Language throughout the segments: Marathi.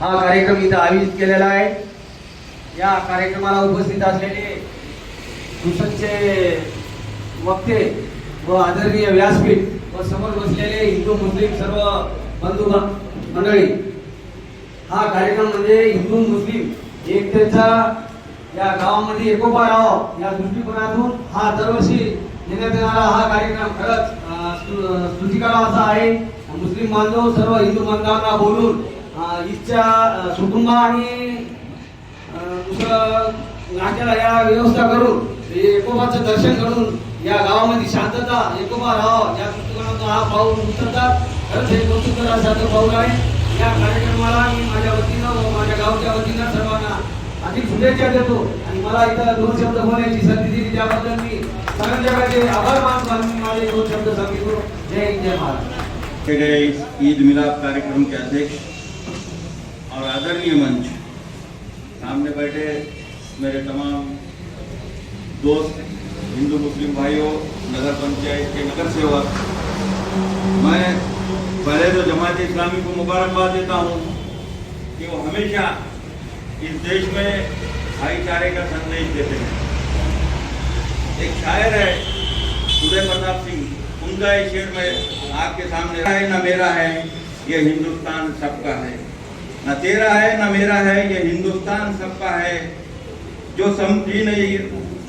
हा कार्यक्रम इथं आयोजित केलेला आहे. या कार्यक्रमाला उपस्थित असलेले संसदचे वक्ते व आदरणीय व्यासपीठ व समोर बसलेले हिंदू मुस्लिम सर्व बंधू मंडळी हा कार्यक्रम म्हणजे हिंदू मुस्लिम एकतेचा या गावामध्ये एकोपा राहावा या दृष्टिकोनातून हा दरवर्षी घेण्यात येणारा हा कार्यक्रम खरंच स्तु- स्तुतिकारा असा आहे. मुस्लिम बांधव सर्व हिंदू बांधवांना बोलून ईदच्या कुटुंब आणि दुसरं नाट्याला या व्यवस्था करून एकोबाचं दर्शन करून या गावामध्ये शांतता एकोबा राहावा या दृष्टिकोनातून हा पाऊल उचलतात खरंच हे कौतुक करायसारखं पाऊल आहे. या कार्यक्रमाला मी माझ्या वतीनं व माझ्या गावच्या वतीनं सर्वांना अधिक शुभेच्छा देतो. आणि मला इथं दोन शब्द बोलण्याची संधी दिली. त्याबद्दल मी सगळ्यांच्याकडे आभार मानतो मी माझे दोन शब्द सांगितलो. जय हिंद जय महाराज ईद मिलाद कार्यक्रम के अध्यक्ष. आदरणीय मंच। सामने बैठे मेरे तमाम दोस्त, हिंदू, मुस्लिम भाइयों, नगर पंचायत के नगर सेवक। मैं पहले तो जमात इस्लामी को मुबारकबाद देता हूँ कि वो हमेशा इस देश में भाईचारे का संदेश देते हैं। एक शायर है उदय प्रताप सिंह। उनका एक शेर में आपके सामने है ना मेरा है, ये हिंदुस्तान सबका है। न तेरा है, न मेरा है, ये हिंदुस्तान सबका है। जो समझी नहीं,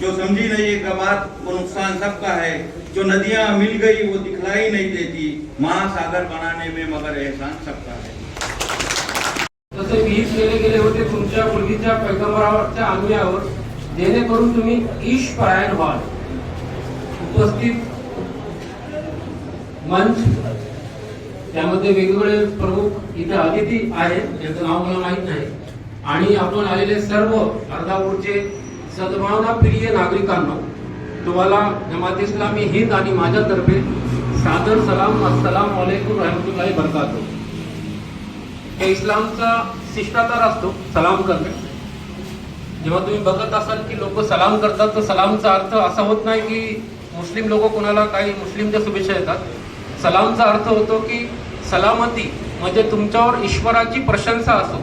जो समझी नहीं एक बात, वो नुकसान सबका है। जो नदियाँ मिल गई, वो दिखलाई नहीं देती। महासागर बनाने में मगर एहसान सबका है। विहित केले गेले होते तुमच्या आज्ञावर जेणेकरून तुम्ही ईश परायण व्हाल. उपस्थित मंच त्यामध्ये वेगवेगळे प्रमुख इथे अतिथी आहेत ज्यांचं नाव मला माहीत नाही. आणि आपण आलेले सर्व अर्धापूरचे सद्भावना प्रिय नागरिकांना तुम्हाला जमात इस्लामी हिंद आणि माझ्यातर्फे सादर सलाम असलाम वालेकुम रहमतुल्लाही बरकातो हे इस्लामचा शिष्टाचार असतो सलाम करणे. जेव्हा तुम्ही बघत असाल की लोक सलाम करतात तर सलामचा अर्थ असा होत नाही की मुस्लिम लोक कोणाला काही मुस्लिमच्या शुभेच्छा येतात सलामचा अर्थ होतो की सलामती म्हणजे तुमच्यावर ईश्वराची प्रशंसा असो.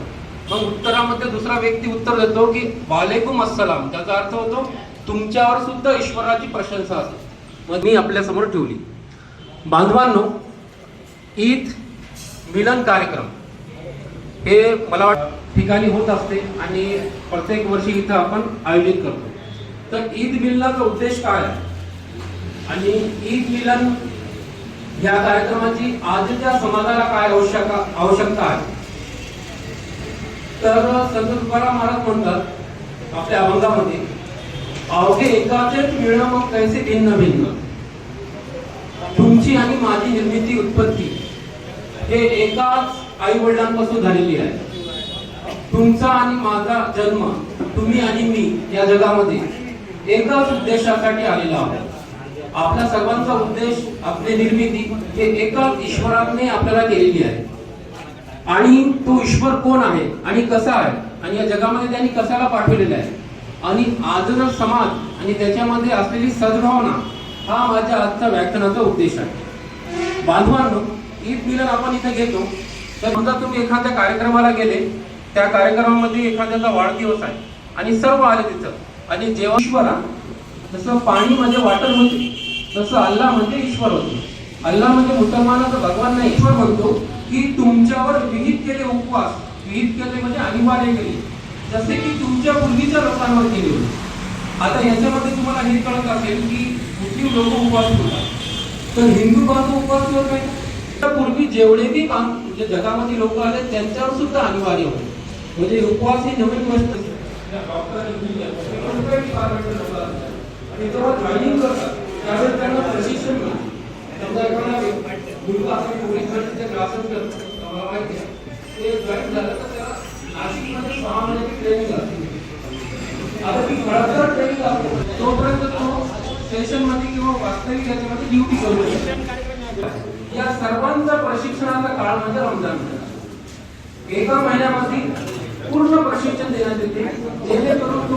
मग उत्तरामध्ये दुसरा व्यक्ती उत्तर देतो की वालेकुम अस्सलाम. त्याचा अर्थ होतो तुमच्यावर सुद्धा ईश्वराची प्रशंसा असो. मग मी आपल्यासमोर ठेवली. बांधवांनो ईद मिलन कार्यक्रम. हे मला वाट ठिकाणी होत असते आणि प्रत्येक वर्षी इथं आपण आयोजित करतो. तर ईद मिलनाचा उद्देश काय आहे? आणि ईद मिलन या कार्यक्रमाची आजच्या समाजाला काय आवश्यक आवश्यकता आहे? तर संत तुकाराम महाराज म्हणतात आपल्या अभंगामध्ये अवघे एकाचे मिळणं मग कैसे भिन्न भिन्न? तुमची आणि माझी निर्मिती उत्पत्ती हे एकाच आई वडिलांपासून झालेली आहे. तुमचा आणि माझा जन्म तुम्ही आणि मी या जगामध्ये एकाच उद्देशासाठी आलेला आहोत. आपल्या सर्वांचा उद्देश आपली निर्मिती हे एकाच ईश्वराने आपल्याला केलेली आहे. आणि तो ईश्वर कोण आहे आणि कसा आहे? आणि या जगामध्ये त्यांनी कशाला पाठवलेला आहे? आणि आजचा समाज आणि त्याच्यामध्ये असलेली सद्भावना हा माझ्या आजच्या व्याख्यानाचा उद्देश आहे. बांधवांनो ईद मिलन आपण इथे घेतो. तर समजा तुम्ही एखाद्या कार्यक्रमाला गेले त्या कार्यक्रमामध्ये एखाद्याचा वाढदिवस आहे. आणि सर्व आले तिथं. आणि जेव्हा ईश्वरा जसं पाणी म्हणजे वाटर होते. तसं अल्ला म्हणजे ईश्वर होतो. अल्ला म्हणजे मुसलमानाचा भगवान ईश्वर म्हणतो की तुमच्यावर विहित केले उपवास विहित केले म्हणजे अनिवार्य केले. जसे की तुमच्या पूर्वीच्या लोकांवर केले होते. आता याच्यामध्ये तुम्हाला हे कळत असेल की मुस्लिम लोक उपवास होतात तर हिंदू बांधव उपवास ठेवत नाही पूर्वी जेवढे बी म्हणजे जगामध्ये लोक आले त्यांच्यावर सुद्धा अनिवार्य होते. म्हणजे उपवास ही नवीन गोष्ट आणि तेव्हा जॉईनिंग करतात. त्यावेळेस त्यांना प्रशिक्षण समजा एखादा मुलगा असेल पोलीस भरतीचे क्लासेस करतो माहिती आहे ते जॉईन झालं तर त्याला नाशिकमध्ये सहा महिन्याची ट्रेनिंग लागते. आता ती खडतर ट्रेनिंग लागतो. तोपर्यंत तो सेशनमध्ये किंवा वास्तविक याच्यामध्ये ड्युटी करू शकतो. या सर्वांचा प्रशिक्षणाचा काळ म्हणजे रमजान एका महिन्यामध्ये पूर्ण प्रशिक्षण देण्यात येते. जेणेकरून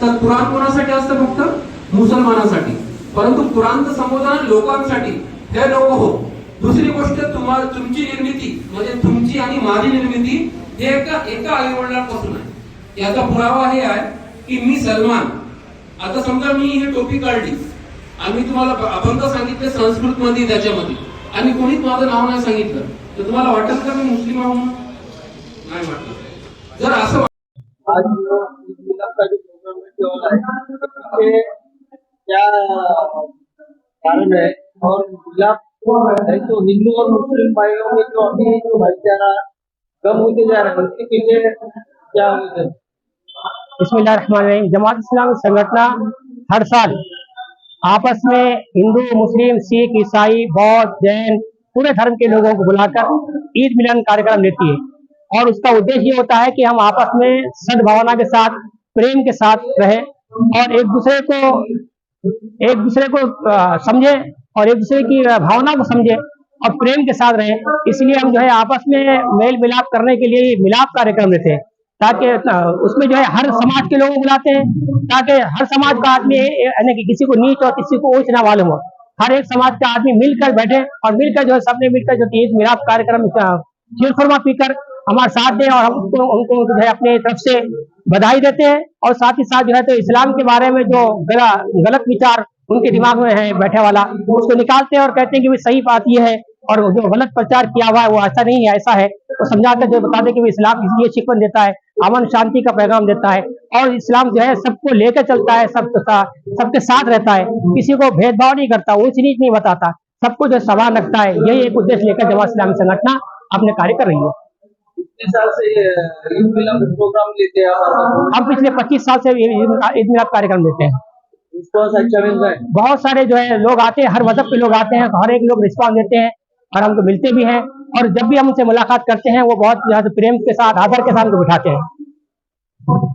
तर कुराण कोणासाठी असतं फक्त? मुसलमानासाठी. परंतु कुराणचं संबोधन लोकांसाठी हे लोक हो. दुसरी गोष्ट तुम्हाला तुमची निर्मिती म्हणजे तुमची आणि माझी निर्मिती हे एका एका आईवडिलांपासून आहे. याचा पुरावा हे आहे की मी सलमान. आता समजा मी ही टोपी काढली. आणि मी तुम्हाला अभंग सांगितले संस्कृत मध्ये त्याच्यामध्ये. आणि कोणीच माझं नाव नाही सांगितलं. तर तुम्हाला वाटत का मी मुस्लिम आहो म्हणून? नाही वाटत जर असं क्या कारण है? और मिलाद है तो हिंदू और मुस्लिम भाइयों में जो अभी जो भाईचारा कम होते जा रहा है उसके पीछे क्या? जमात इस्लामी संगठना हर साल आपस में हिंदू, मुस्लिम, सिख, ईसाई, बौद्ध, जैन, पूरे धर्म के लोगों को बुलाकर ईद मिलन कार्यक्रम लेती है। और उसका उद्देश्य ये होता है कि हम आपस में सद्भावना के साथ, प्रेम के साथ रहे और एक दूसरे को एक दूसरे को समझे और एक दूसरे की भावना को समझे और प्रेम के साथ रहे। इसलिए हम जो है आपस में मेल मिलाप करने के लिए मिलाप कार्यक्रम लेते हैं ताकि उसमें जो है हर समाज के लोगों को बुलाते हैं, ताकि हर समाज का आदमी यानी कि किसी को नीच और किसी को ऊंच ना मालूम हो। हर एक समाज का आदमी मिलकर बैठे और मिलकर जो है सबने मिलकर जो ईद मिलाप कार्यक्रम खीरखुरमा पीकर हमारा साथ दें और हम उनको उनको जो है अपने तरफ़ से बधाई देते हैं और साथ ही साथ जो है तो इस्लाम के बारे में जो गला, गलत विचार उनके दिमाग में है बैठे वाला, उसको निकालते हैं और कहते हैं कि सही बात यह है और जो गलत प्रचार किया हुआ है वो ऐसा नहीं है, ऐसा है। तो समझाकर जो बता दें कि इस्लाम ये शिकवन देता है अमन शांति का पैगाम देता है और इस्लाम जो है सबको लेकर चलता है, सब सबके साथ रहता है। किसी को भेदभाव नहीं करता ऊंच नीच नहीं बताता। सबको जो समान रखता है, यही एक उद्देश्य लेकर जमात इस्लामी संगठना अपने कार्य कर रही है। हम पिछले 25 साल से ईद मिलाप कार्यक्रम लेते हैं। है बहुत सारे जो है लोग आते हैं हर मज़हब के लोग आते हैं हर एक लोग रिस्पॉन्स देते हैं और हमको मिलते भी हैं और जब भी हम उनसे मुलाकात करते हैं वो बहुत है प्रेम के साथ आदर के साथ हमको बिठाते हैं।